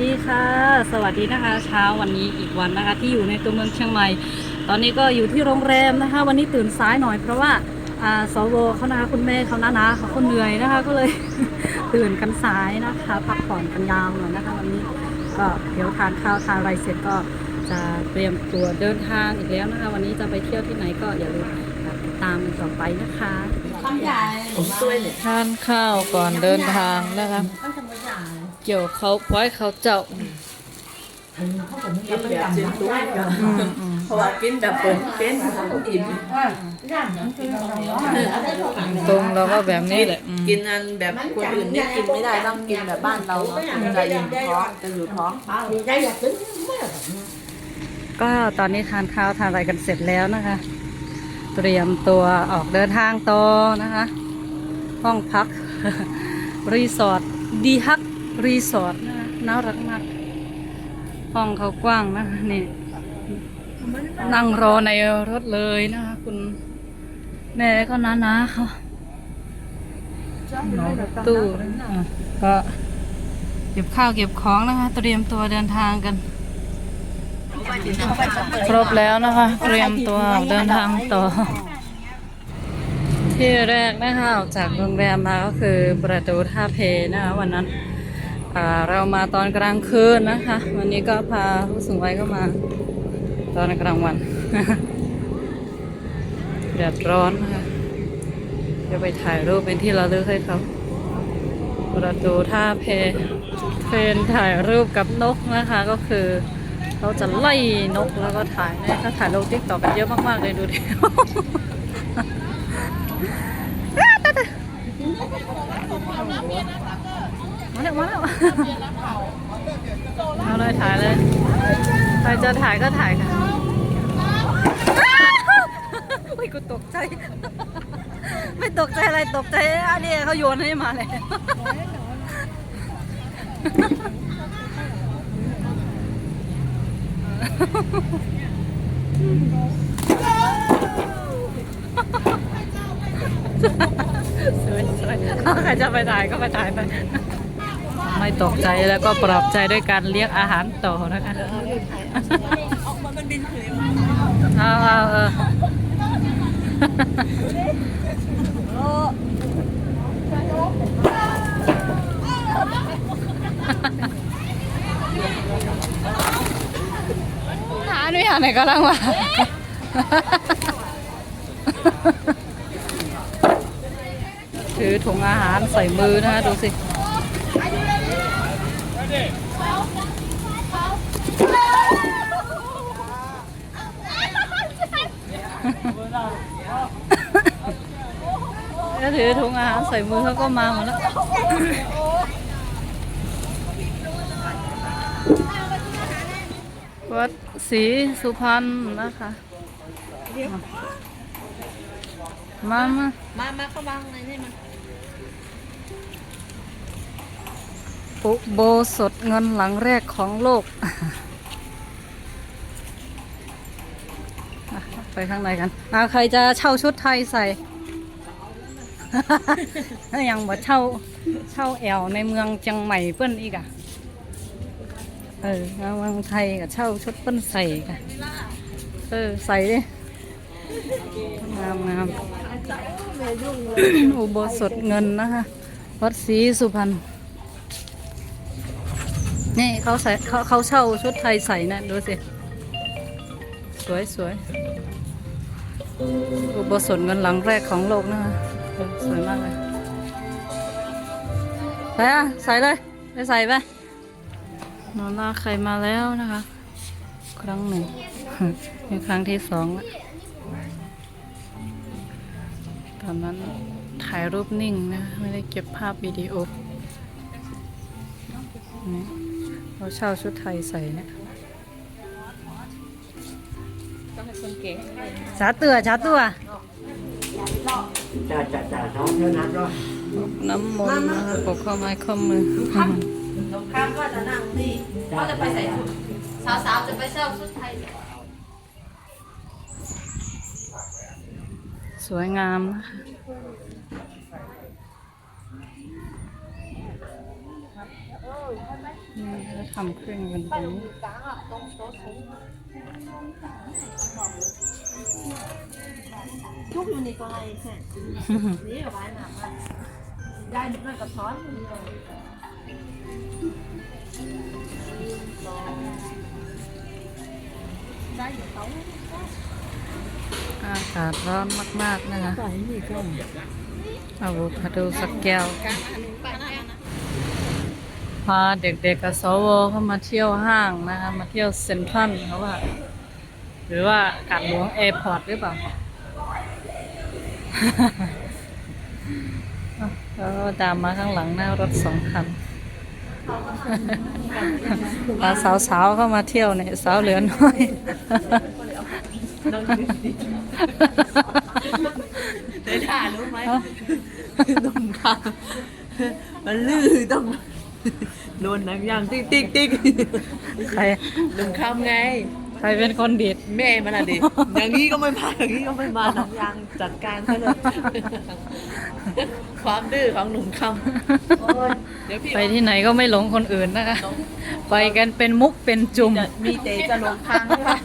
สวัสดีค่ะ สวัสดีนะคะ เช้าวันนี้อีกวันนะคะ ที่อยู่ในตัวเมืองเชียงใหม่ ตอนนี้ก็อยู่ที่โรงแรมนะคะ วันนี้ตื่นสายหน่อยเพราะว่าอ่าสวเขานะคะคุณแม่เขานะนะเขาคนเหนื่อยนะคะ ก็เลย ตื่นกันสายนะคะ พักผ่อนกันยาวหน่อยนะคะ วันนี้ก็เดี๋ยวทานข้าวทานอะไรเสร็จก็จะเตรียมตัวเดินทางอีกแล้วนะคะ วันนี้จะไปเที่ยวที่ไหนก็อย่าลืมติดตามกันต่อไปนะคะผมช่วยเนี่ยทานข้าวก่อนเดินทางนะคะ ต้องทำไม่ได้เกี่ยวเขาไว้เขาเจ้ากินแบบเส้นตุ้ยกันเพราะว่ากินแบบเปิดเป็นอิ่มตรงเราก็แบบนี้แหละอืมกินอันแบบคนอื่นเนี่ยกินไม่ได้ต้องกินแบบบ้านเราเนาะจะอิ่มท้องจะอยู่ท้องก็ตอนนี้ทานข้าวทานอะไรกันเสร็จแล้วนะคะ เตรียมตัวออกเดินทางต่อนะคะ ห้องพัก รีสอร์ทดีฮัก รีสอร์ทนะคะน่ารักมากห้องเขากว้างนะคะนี่ นั่งรอในรถเลยนะคะคุณแม่ก็น้านาๆเขาตู้อะก็เก็บข้าวเก็บของนะคะ เตรียมตัวเดินทางกัน ครบแล้วนะคะ เตรียมตัวเดินทางต่อ ที่แรกนะคะออกจากโรงแรมมาก็คือประตูท่าเพนะคะวันนั้น อ่าเรามาตอนกลางคืนนะคะ วันนี้ก็พาผู้สูงวัยก็มา ตอนกลางวันแดดร้อนนะคะไปถ่ายรูปเป็นที่ระลึกให้เขาประตูท่าเพเทรนถ่ายรูปกับนกนะคะ ก็คือเขาจะไล่นกแล้วก็ถ่ายเนี่ยถ้าถ่ายลงติ๊กต็อกกันเยอะมากๆเลยดูดิ มาแล้วมาแล้ว เอาเลยถ่ายเลยใครจะถ่ายก็ถ่ายค่ะไม่กูตกใจ ไม่ตกใจอะไรตกใจอันนี้เขาโยนให้มาเลยสวยสวยใครจะไปถ่ายก็ไปถ่ายไป ไม่ตกใจแล้วก็ปลอบใจด้วยการเลี้ยงอาหารต่อนะคะเอาเอาเออหาไม่หาไหนก็ลังวะถือถุงอาหารใส่มือนะคะดูสิ แล้วถือถุงอาหารใส่มือเขาก็มาหมดแล้ว วัดศรีสุพรรณนะคะ มามามามาเข้าวางอะไรนี่มันปุโบสดเงินหลังแรกของโลกอะไปข้างในกันอ่าใครจะเช่าชุดไทยใส่ ยังบ่เช่าเช่าแอวในเมืองเชียงใหม่เปิ้นอีกอะ เออเมืองไทยกับเช่าชุดเปิ้นใส่กันเออใส่ดิงามงามอุโบสถเงินนะคะวัดศรีสุพรรณนี่เขาใส่เขาเขาเช่าชุดไทยใส่นะดูสิ สวยสวยอุโบสถเงินหลังแรกของโลกนะคะ สวยมากเลยไปอะใส่เลยไปใส่ไปนอนลาใครมาแล้วนะคะ ครั้งหนึ่งนี่ครั้งที่สองละตอนนั้นถ่ายรูปนิ่งนะไม่ได้เก็บภาพวิดีโอนี่เราเช่าชุดไทยใส่เนะต้องให้คนเก่งจ้าตัวจ้าตัว จะจะจะน้องเท่านั้นก็น้ำมนต์นะคะปกข้อไม้ข้อมือสงครามก็จะนั่งนี่เขาจะไปใส่ชุดสาวๆจะไปเช่าชุดไทย สวยงามนะคะอืมแล้วทำเครื่องกันตรงนี้ ทุกอยู่ในกลายแค่นี่เอาไว้หนามันได้หนึ่งกระท้อนคนเดียวได้อยู่เขาอากาศร้อนมากๆนะคะใส่นี่ก็อะโวคาโดสักแก้ว พาเด็กๆกับสวเข้ามาเที่ยวห้างนะคะ มาเที่ยวเซ็นทรัลเขาว่า หรือว่ากาดหลวงแอร์พอร์ตหรือเปล่า แล้วก็ตามมาข้างหลังหน้ารถสองคันพาสาวๆเข้ามาเที่ยวเนี่ยสาวเหลือน้อยเดี๋ยวด่ารู้ไหมต้มข้าวมันลื่นต้องโดนหนังยางติ๊กติ๊กติ๊กใครหนุ่มคำไง ใครเป็นคนดีดแม่มันอะดิ อย่างนี้ก็ไม่มา อย่างนี้ก็ไม่มาหนังยางจัดการซะเลย ความดื้อของหนุ่มคำเดี๋ยวพี่ไปที่ไหนก็ไม่หลงคนอื่นนะคะ ไปกันเป็นมุกเป็นจุ่มจะมีเตะจะลงทางค่ะ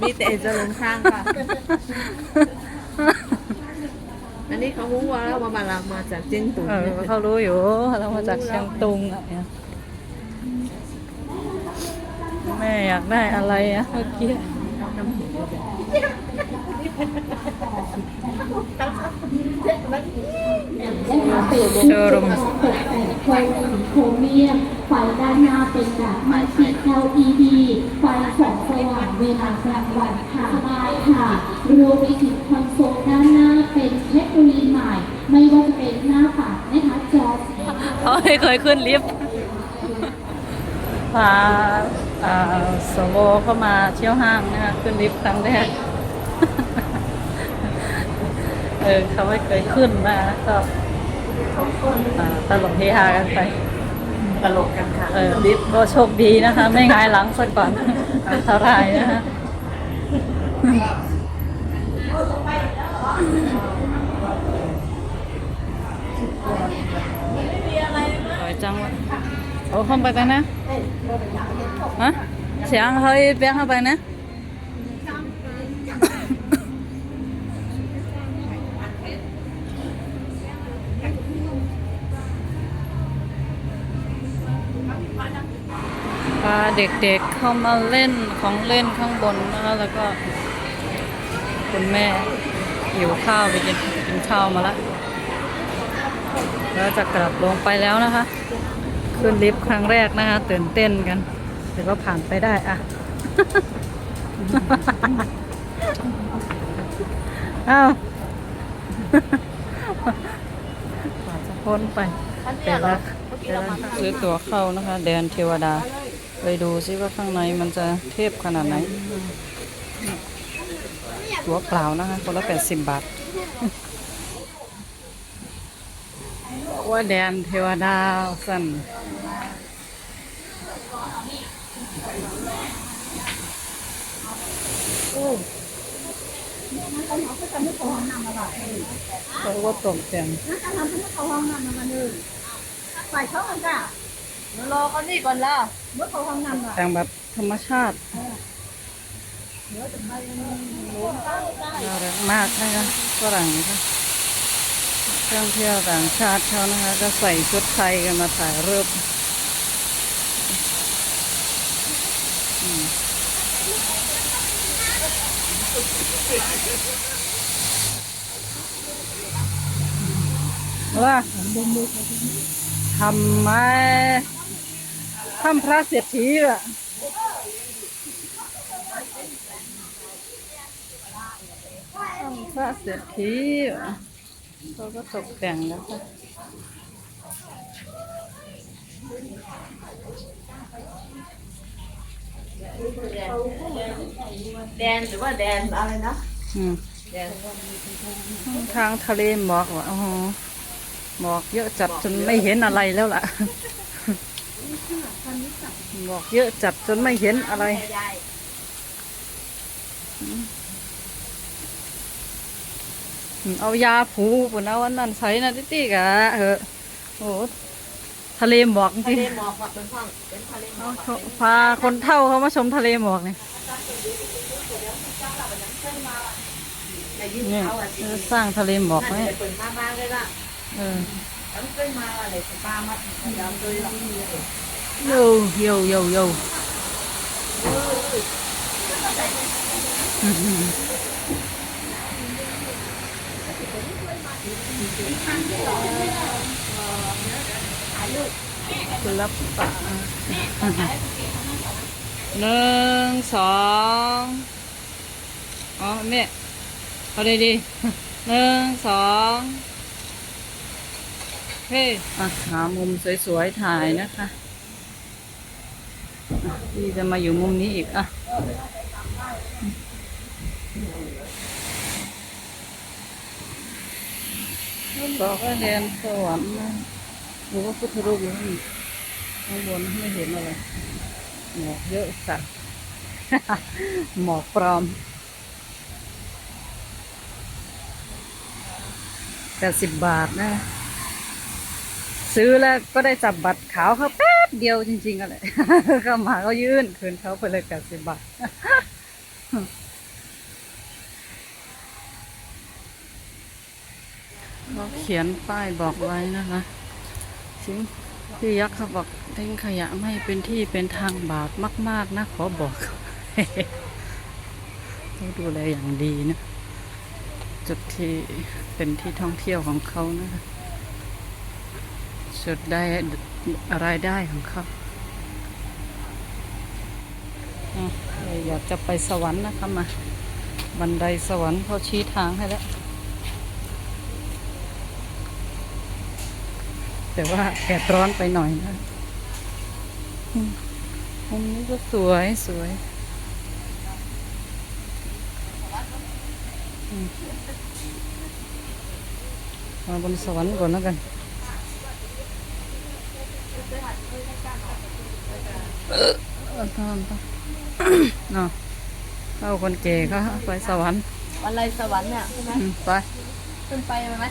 มีเตะจะลงทางค่ะ อันนี้เขารู้ว่าแล้วว่ามาลางมาจากเจียงตุงเออเขารู้อยู่เรามาจากเชียงตุงอะเนี่ย แม่อยากได้อะไรอะเมื่อกี้เจอรมตกแต่งโครโครเมียมไฟด้านหน้าเป็นแบบไม้ขีด LED ไฟส่องสว่างเวลากลางวันค่ะได้ค่ะรวมไปถึงคอนโซลด้านหน้าเป็นเทคโนโลยีใหม่ ไม่ว่าจะเป็นหน้าปัดนะคะจอสีเขาไม่เคยขึ้นลิฟต์ พาอ่าสวเข้ามาเที่ยวห้างนะคะขึ้นลิฟต์ครั้งแรกเออเขาไม่เคยขึ้นมาก็อ่าตลกเฮฮากันไปตลกกันค่ะเออลิฟต์ก็โชคดีนะคะ ไม่หงายหลังซะก่อนอันตรายนะคะสวยจังวะโอ้เข้าไปไปนะฮะเสียงเขาอีเปียกเข้าไปนะพาเด็ กๆเข้ามาเล่นของเล่นข้างบนนะคะแล้วก็คุณแม่หิวข้าวไปกินกินข้าวมาล้วแล้วจะกลับลงไปแล้วนะคะ ขึ้นลิฟต์ครั้งแรกนะคะตื่นเต้นกันแต่ก็ผ่านไปได้อะอ้าวกว่าจะพ้นไปแต่ละแต่ละซื้อตั๋วเข้านะคะ แดนเทวดา ไปดูซิว่าข้างในมันจะเทพขนาดไหน ตั๋วเปล่านะคะ คนละแปดสิบบาทว่าแดนเทวดาสั่น เขาว่าตกแต่งรอเขานี่ก่อนล่ะแต่งแบบธรรมชาติน่ารักมากนะคะฝรั่งนะคะเครื่องเที่ยวต่างชาติเขานะคะ ก็ใส่ชุดไทยกันมาถ่ายรูปอืม ว่าทำไมทำพระเศรษฐีอะทำพระเศรษฐีอะเขาก็ตกแต่งแล้วค่ะ แดนหรือว่าแดนอะไรนะอืมแดนทางทะเลหมอกว่ะอ๋อหมอกเยอะจัดจนไม่เห็นอะไรแล้วล่ะหมอกเยอะจัดจนไม่เห็นอะไรอืมเอายาผูปุ่นเอาวันนั้นใส่นะติ๊กๆอะเหอะโอ้โห ทะเลหมอกจทะริงเลหมอกแบบเป็นห้องเป็นทะเลหมเขาอกเขาพาคนเท่าเขามาชมทะเลหมอกนี่แต่ยิ่งเนี่ยเขาอะสิสร้างทะเลหมอกนั่นไว้เลยเปิดมาบ้างเลยล่ะเออแล้วเคยมาอะไรสปามาพยายามเลยล่ะโยโยโยโย รับปะหนึ่งสองอ๋อแม่เอาดีดีหนึ่งสองเฮ้อะหามุมสวยๆถ่ายนะคะอะพี่จะมาอยู่มุมนี้อีกอะบอกว่าเรียนสวรรค์ นะหรือว่าพุทธรูปอยู่ข้างข้างบนไม่เห็นอะไรหมอกเยอะสัตว์หมอกปลอมแปดสิบบาทนะ ซื้อแล้วก็ได้จับบัตรขาวเขาแป๊บเดียวจริงๆอะไรเข้ามาก็ยื่นคืนเขาไปเลยแปดสิบบาทเขาเขียนป้ายบอกไว้นะคะ สิพี่ยักษ์เขาบอกทิ้งขยะไม่เป็นที่เป็นทางบาปมาก ๆ นะ ขอบอกต้องดูแลอย่างดีนะ จุดที่เป็นที่ท่องเที่ยวของเขานะคะจุดได้รายได้ของเขาเราอยากจะไปสวรรค์นะคะมา บันไดสวรรค์เขาชี้ทางให้แล้ว แต่ว่าแดดร้อนไปหน่อยนะอืมมุมนี้ก็สวยสวยอืมมาบนสวรรค์ก่อนแล้วกันเออตอนตอนเนาะเข้าคนเก๋ก็ไปสวรรค์อะไรสวรรค์เนี่ยใช่ไหมอืมไป ขึ้นไปไหม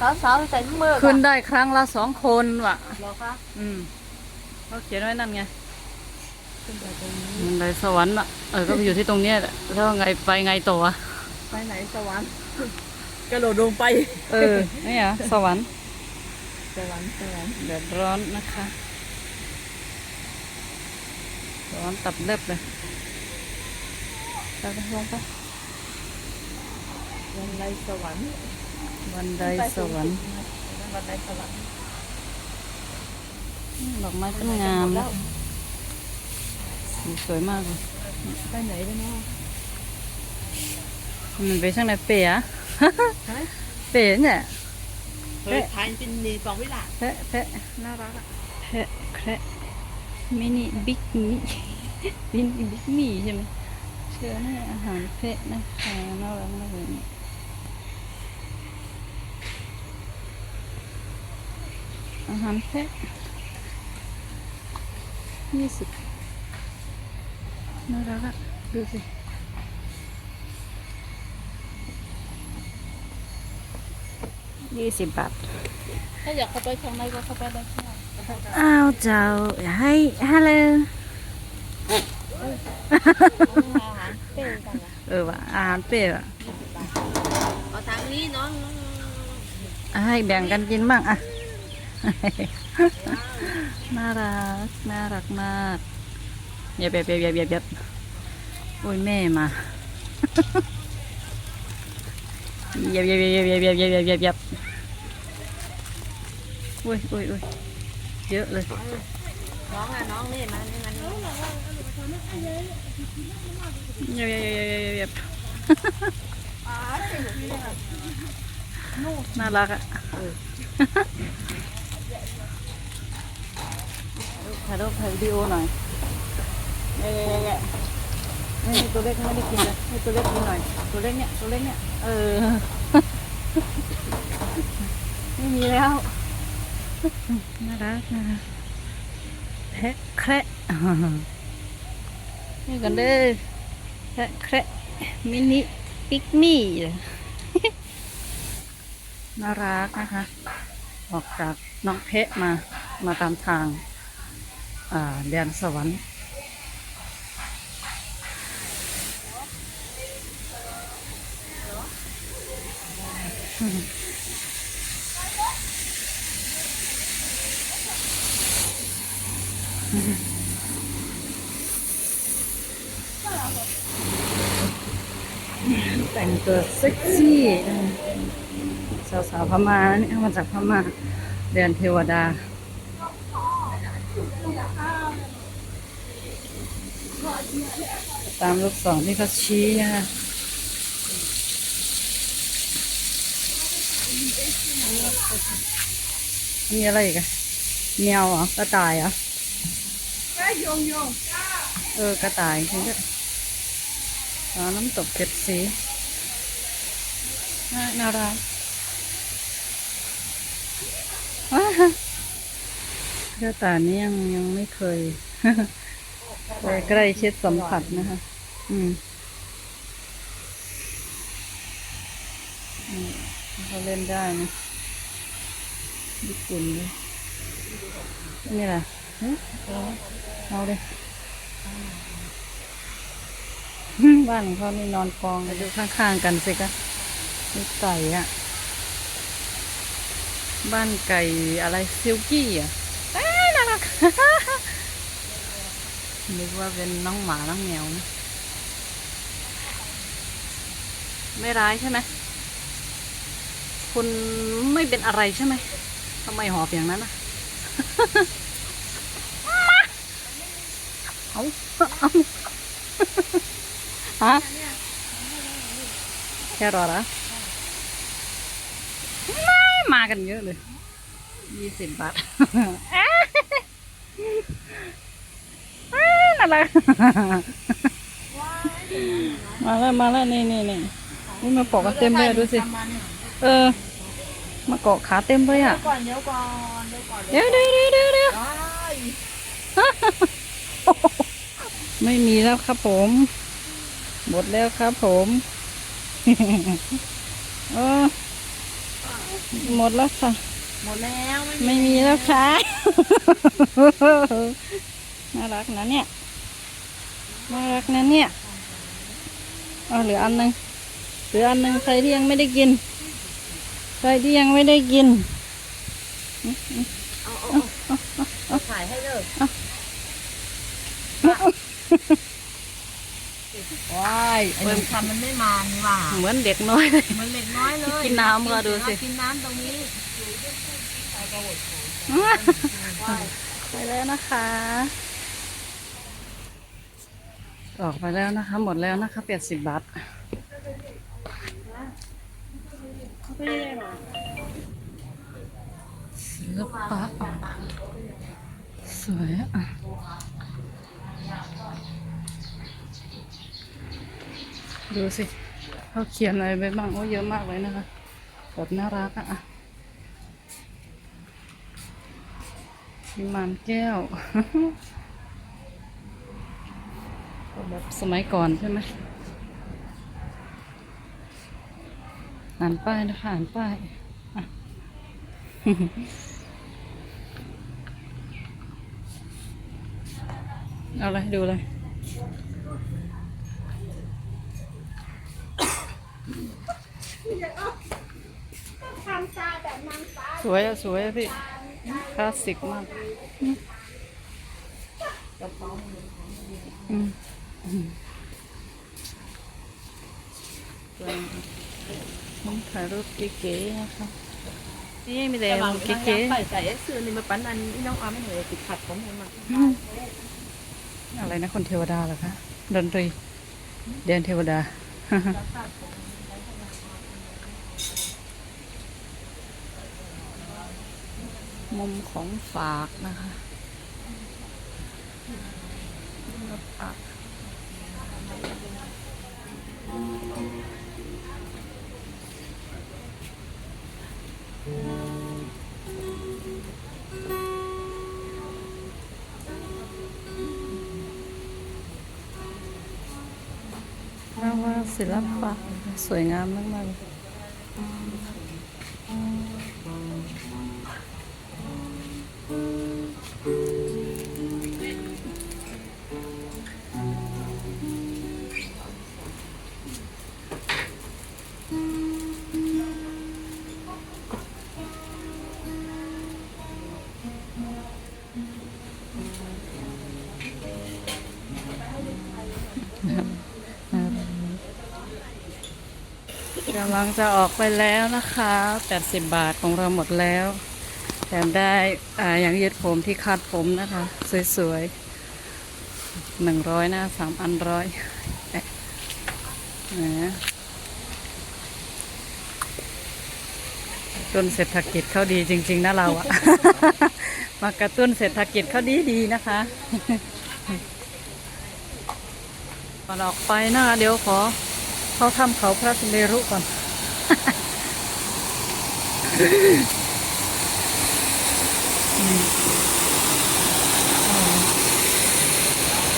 สาวสาวๆใส่ถุงมือขึ้นได้ครั้งละสองคนว่ะ เหรอคะอืมเขาเขียนไว้นั่นไงขึ้นไปตรงนี้บันไดสวรรค์อะเออก็ไปอยู่ที่ตรงเนี้ยแหละแล้วไงไปไงต่ออะไปไหนสวรรค์กระโดดลงไปเออนี่เหรอสวรรค์สวรรค์สวรรค์แดดร้อนนะคะ ร้อนตับเล็บเลยไปไปลงไปบันไดสวรรค์ บันไดสวรรค์บันไดสวรรค์ดอกไม้ต้นงามนะสีสวยมากเลยไปไหนได้เนาะมันไปช่างไหนเป๋อะฮะเป๋เนี่ยเฮ้ยทานเป็นนีสองวิลาแพะแพะน่ารักอะแพะแคระมินิบิ๊กมิมินิบิ๊กมีใช่ไหมเชื่อนี่อาหารแพะนะคะน่ารักมากเลยเนี่ย อาหารแพะยี่สิบน่ารักอะดูสิยี่สิบบาท ถ้าอยากเข้าไปข้างในก็เข้าไปได้ค่ะอ้าวเจ้าให้ฮัลโหลอาหารเป้กันนะเออว่ะอาหารเปรี้ยวอะเอาทางนี้น้องอะให้แบ่งกันกินบ้างอะ น่ารัก น่ารักมากเย็บเย็บเย็บเย็บเย็บเย็บโอ้ยแม่มาเย็บเย็บเย็บเย็บเย็บเย็บเย็บเย็บเย็บเย็บอุ้ยอุ้ยอุ้ยเยอะเลย น้องอะน้องนี่มานี่มานี่เย็บเย็บเย็บเย็บเย็บเย็บน่ารักอะ ถ่ายรูปถ่ายวิดีโอหน่อยเย้เย้เย้นี่ตัวเล็กไม่ได้กินเลยให้ตัวเล็กกินหน่อย ตัวเล็กเนี่ยตัวเล็กเนี่ยเออ ไม่มีแล้วน่ารักนะแพะแคระนี่กันเด้อแพะแคระมินิปิกมี่น่ารักนะคะ ออกจากน้องเพะมา มาตามทาง แดนสวรรค์แต่งตัวเซ็กซี่สาวสาวๆพม่าเนี่ยมาจากพม่าเดือนเทวดา ตามลูกศรที่เขาชี้นะคะมีอะไรอีกอะแมวเหรอกระต่ายเหรอเออกระต่ายจริงด้วยอ๋อน้ำตกเจ็ดสีน่ารักว้ากระต่ายนี่ยังยังไม่เคย ไปใกล้ชิดสัมผัสนะคะ อืมเขาเล่นได้นะญี่ปุ่นเลยนี่แหละเฮ้ยเอาเลยบ้านของเขานี่นอนกองไปดูข้างๆกันสิคะมีไก่อะบ้านไก่อะไรซิลกี้อะเอ้ยน่ารัก นึกว่าเป็นน้องหมา น้องแมวนะไม่ร้ายใช่ไหมคุณไม่เป็นอะไรใช่ไหมทำไมหอบอย่างนั้นนะเอาเอาฮะแค่รอละไม่มากันเยอะเลยยี่สิบบาท น่ารักมาแล้วมาแล้วนี่นี่นี่นี่มาเกาะกันเต็มเลยดูสิ เออ มาเกาะขาเต็มเลยอะ ก่อนเดี๋ยวก่อนเดี๋ยวก่อนเดี๋ยวเดี๋ยวเดี๋ยวเดี๋ยวเดี๋ยวได้ไม่มีแล้วครับผม หมดแล้วครับผมเออหมดแล้วค่ะ หมดแล้ว ไม่ไม่มีแล้วค่ะ น่ารักนะเนี่ย น่ารักนะเนี่ยเอาเหลืออันหนึงเหลืออันหนึงใครที่ยังไม่ได้กิน ใครที่ยังไม่ได้กินเอาเอาเอาเอาถ่ายให้เลยว้ายไอ้หนุ่มทำมันไม่มานี่หว่าเหมือนเด็กน้อยเลยมันเล็กน้อยเลยกินน้ำก็ดูสิกินน้ำตรงนี้ไปแล้วนะคะ ออกไปแล้วนะคะ หมดแล้วนะคะเปียดสิบบาทศิลปะสวยอะดูสิเขาเขียนอะไรไปบ้างโอ้เยอะมากเลยนะคะแบบน่ารักอะพิมานแก้ว แบบสมัยก่อนใช่ไหมอ่านป้ายนะคะอ่านป้ายอะเอาเลยดูเลยสวยอะสวยอะพี่คลาสสิกมากอืมอื มสวยมุมถ่ายรูปเก๋ๆนะคะนี่มีแต่มุมเก๋ใส่ใส่เสื้อนี่มาปั้นอันนี้น้องอาไม่เหนื่อยติดขัดผมเห็นมาๆอืมอะไรนะคนเทวดาเหรอคะดนตรีเดนเทวดามุมของฝากนะคะฝากน่าว่า ศิลปะสวยงามมากๆ กำลังจะออกไปแล้วนะคะ 80 บาทของเราหมดแล้ว แถมได้อ่าอย่างยืดผมที่คาดผมนะคะ สวยๆหนึ่งร้อยนะสามอันร้อยเอ๊ะต้นเศรษฐกิจเขาดีจริง ๆ นะเราอะ มากระตุ้นเศรษฐกิจเขาดีดีๆนะคะก่อนออกไปนะคะเดี๋ยวขอ เขาทำเขาพระสิเลรุก่อน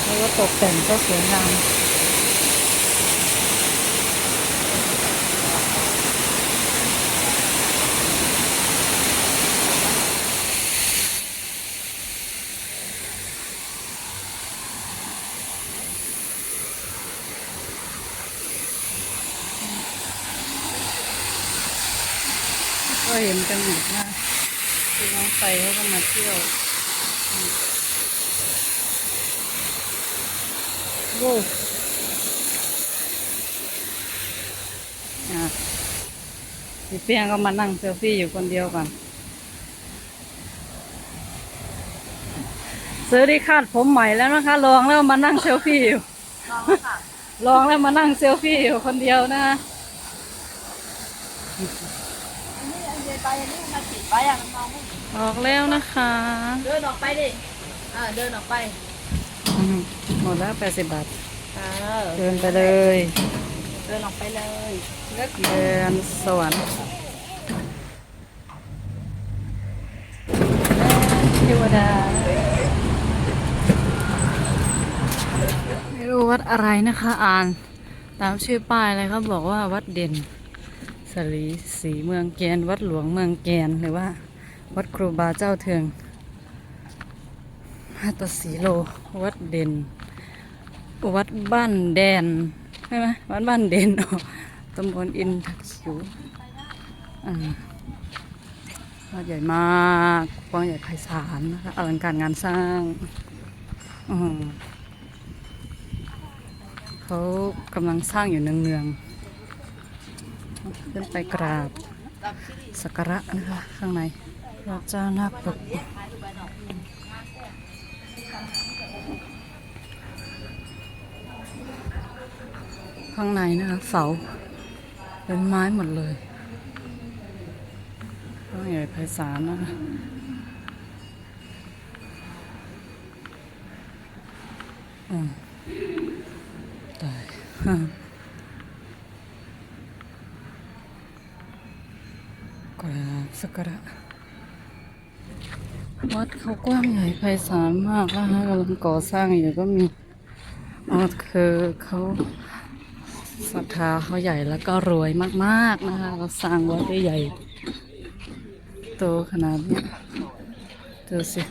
แล้วก็ตกแต่งก็สวยงาม ก็เห็นกันหมดนะที่น้องไปเขาก็มาเที่ยวโว้พี่เปียงก็มานั่งเซลฟี่อยู่คนเดียวก่อนซื้อที่คาดผมใหม่แล้วนะคะ ลองแล้วมานั่งเซลฟี่อยู่ลองแล้วมานั่งเซลฟี่อยู่คนเดียวนะ ไปอันนี้มาติด ไปอะน้องออกแล้วนะคะ เดินออกไปดิอ่าเดินออกไปอืมหมดแล้วแปดสิบบาท เออเดินไปเลย เดินออกไปเลยเลิกเดินสวรรค์เทวดา ไม่รู้วัดอะไรนะคะ อ่าน ตามชื่อป้ายเลยเขาบอกว่าวัดเด่น สลีสีเมืองแกน วัดหลวงเมืองแกนหรือว่า วัดครูบาเจ้าเทืองฮัตสีโล วัดเด่น วัดบ้านแดนใช่ไหมวัดบ้านเด่นตำบลอินทคิวอ่าวัดใหญ่มากกว้างใหญ่ไพศาลนะคะอลังการงานสร้างอืมเขากำลังสร้างอยู่เนืองๆ ขึ้นไปกราบสักการะนะคะ ข้างในพระเจ้านาคปกข้างในนะคะเสาเป็นไม้หมดเลยข้งใหญ่ไพศาลนะคะอืมตาย กราบ สักการะ วัดเขากว้างใหญ่ไพศาลมากนะคะกำลังก่อสร้างอยู่ก็มีอ๋อคือเขาศรัทธาเขาใหญ่แล้วก็รวยมากๆนะคะเขาสร้างวัดได้ใหญ่ โตขนาดนี้ดูสิ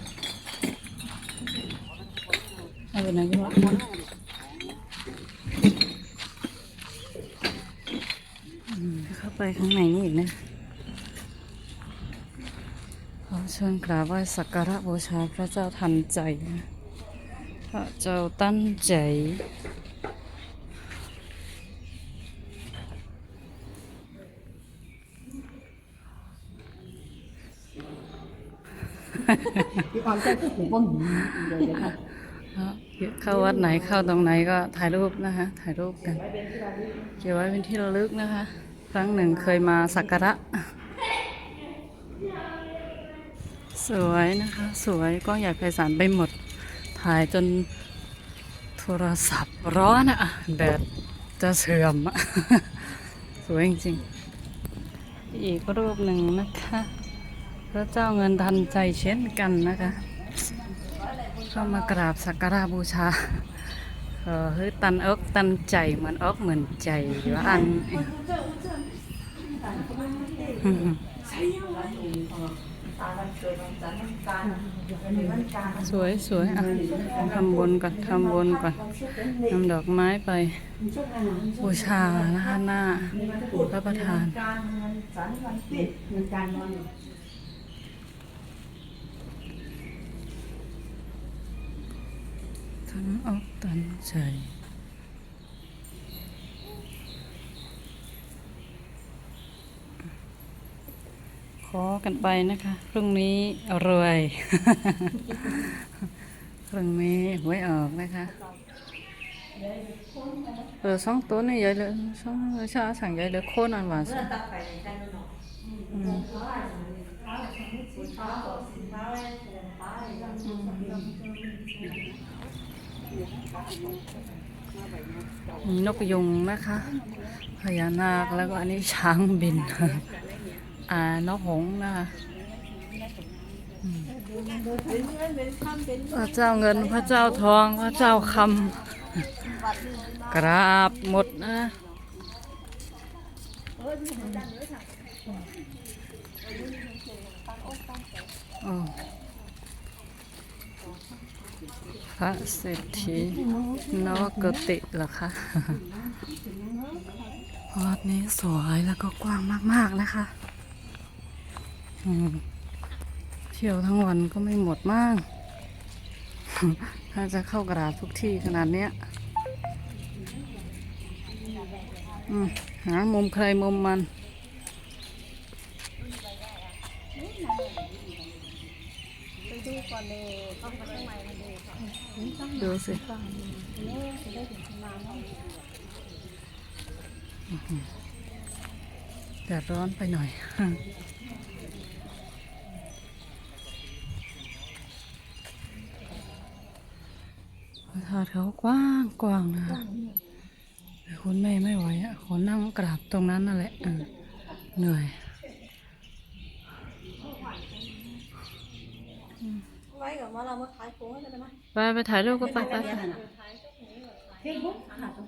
เอาไปไหนกันวะเข้าไปข้างในนี่อีกนะขอ เชิญกราบไหว้สักการะบูชาพระเจ้าทันใจนะพระเจ้าตั้นใจเข้าวัดไหนเข้าตรงไหนก็ถ่ายรูปนะคะ ถ่ายรูปกันเก็บไว้เป็นที่ระลึกนะคะ ครั้งหนึ่งเคยมาสักการะ สวยนะคะ สวยกล้องใหญ่ไพศาลไปหมด ถ่ายจนโทรศัพท์ร้อนอะแบตจะเสื่อมอะสวยจริงๆ อีกรูปหนึ่งนะคะ พระเจ้าเงินทันใจเช่นกันนะคะเข้ามากราบสักการะบูชาเออคือตันอกตันใจเหมือนอกเหมือนใจว่าอันอืม สวยสวยอะทำบุญก่อนทำบุญก่อนนำดอกไม้ไป บูชานะคะหน้าพระประธานทั้งอกตันใจ ขอกันไปนะคะ พรุ่งนี้รวย พรุ่งนี้หวยออกนะคะเออสองตัวนี่ใหญ่เลยสองชาสั่งใหญ่เลยโคนอันหวานมีนกยุงนะคะพญานาคแล้วก็อันนี้ช้างบิน อ่านกหงนะคะพระเจ้าเงินพระเจ้าทองพระเจ้าคำกราบหมดนะพระเศรษฐีนวกติเหรอคะวัดนี้สวยแล้วก็กว้างมาก ๆ นะคะ เที่ยวทั้งวันก็ไม่หมดมาก ถ้าจะเข้ากระดาษทุกที่ขนาดเนี้ยหามุมใครมุมมัน ดูสิอื้อหือแดดร้อนไปหน่อยาตุเขากว้างกว้างนะคุณแม่ไม่ไหวอะขอนั่งกราบตรงนั้นนั่นแหละเหนื่อยไว้กับว่าเรามาขายโค้งกันไหมไปไปถ่ายรูปก็ไปไปไป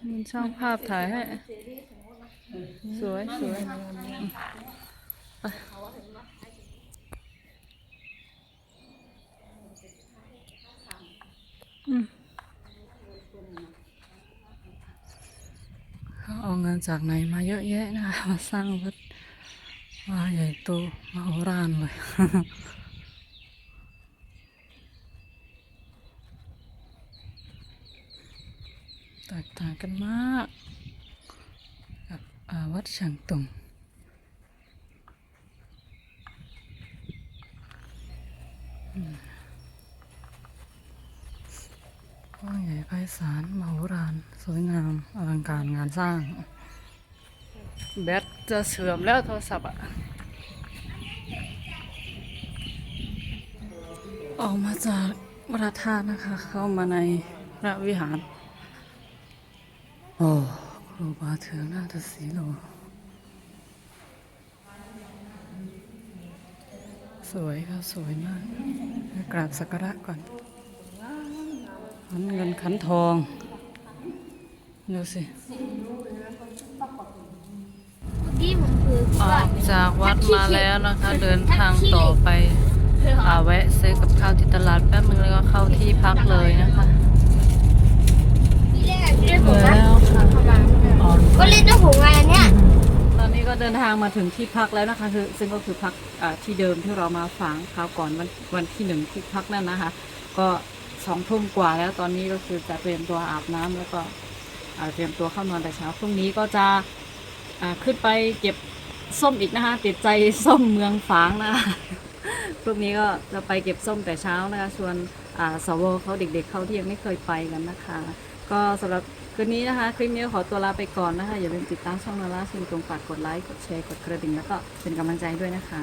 มันช่างภาพถ่ายให้ สวยสวยไป เอาเงินจากไหนมาเยอะแยะนะคะมาสร้างวัดว่าใหญ่โตมาโหรานเลยแตกต่างกันมากกับวัดฉางตุงอืม กว้างใหญ่ไพศาลมโหฬารสวยงาม อลังการงานสร้าง แบตจะเสื่อมแล้วโทรศัพท์อะออกมาจากพระธาตุนะคะ เข้ามาในพระวิหาร โอ้ครูบาเถืองนาฏสีโล สวยค่ะ สวยมาก กราบสักการะก่อน ขันเงินขันทองดูสิที่ผมคือออกจากวัดมาแล้วนะคะ เดินทางต่อไปอาแวะซื้อกับข้าวที่ตลาดแป๊บนึงแล้วก็เข้าที่พักเลยนะคะที่แรกเล่นผมนะแล้วค่ะอ่อนก็เล่นด้วยผมไงอันเนี้ยตอนนี้ก็เดินทางมาถึงที่พักแล้วนะคะคือซึ่งก็คือพักอ่าที่เดิมที่เรามาฝังคราวก่อนวันวันที่หนึ่งที่พักนั่นนะคะ ก็ สองทุ่มกว่าแล้วตอนนี้ก็คือจะเตรียมตัวอาบน้ำแล้วก็เตรียมตัวเข้านอนแต่เช้าพรุ่งนี้ก็จะขึ้นไปเก็บส้มอีกนะคะติดใจส้มเมืองฝางนะคะพรุ่งนี้ก็จะไปเก็บส้มแต่เช้านะคะชวนสวเขาเด็กๆเขาที่ยังไม่เคยไปกันนะคะ ก็สำหรับคืนนี้นะคะ คลิปนี้ขอตัวลาไปก่อนนะคะอย่าลืมติดตามช่องนาราชินตรงฝากกดไลค์กดแชร์กดกระดิ่งแล้วก็เป็นกำลังใจด้วยนะคะ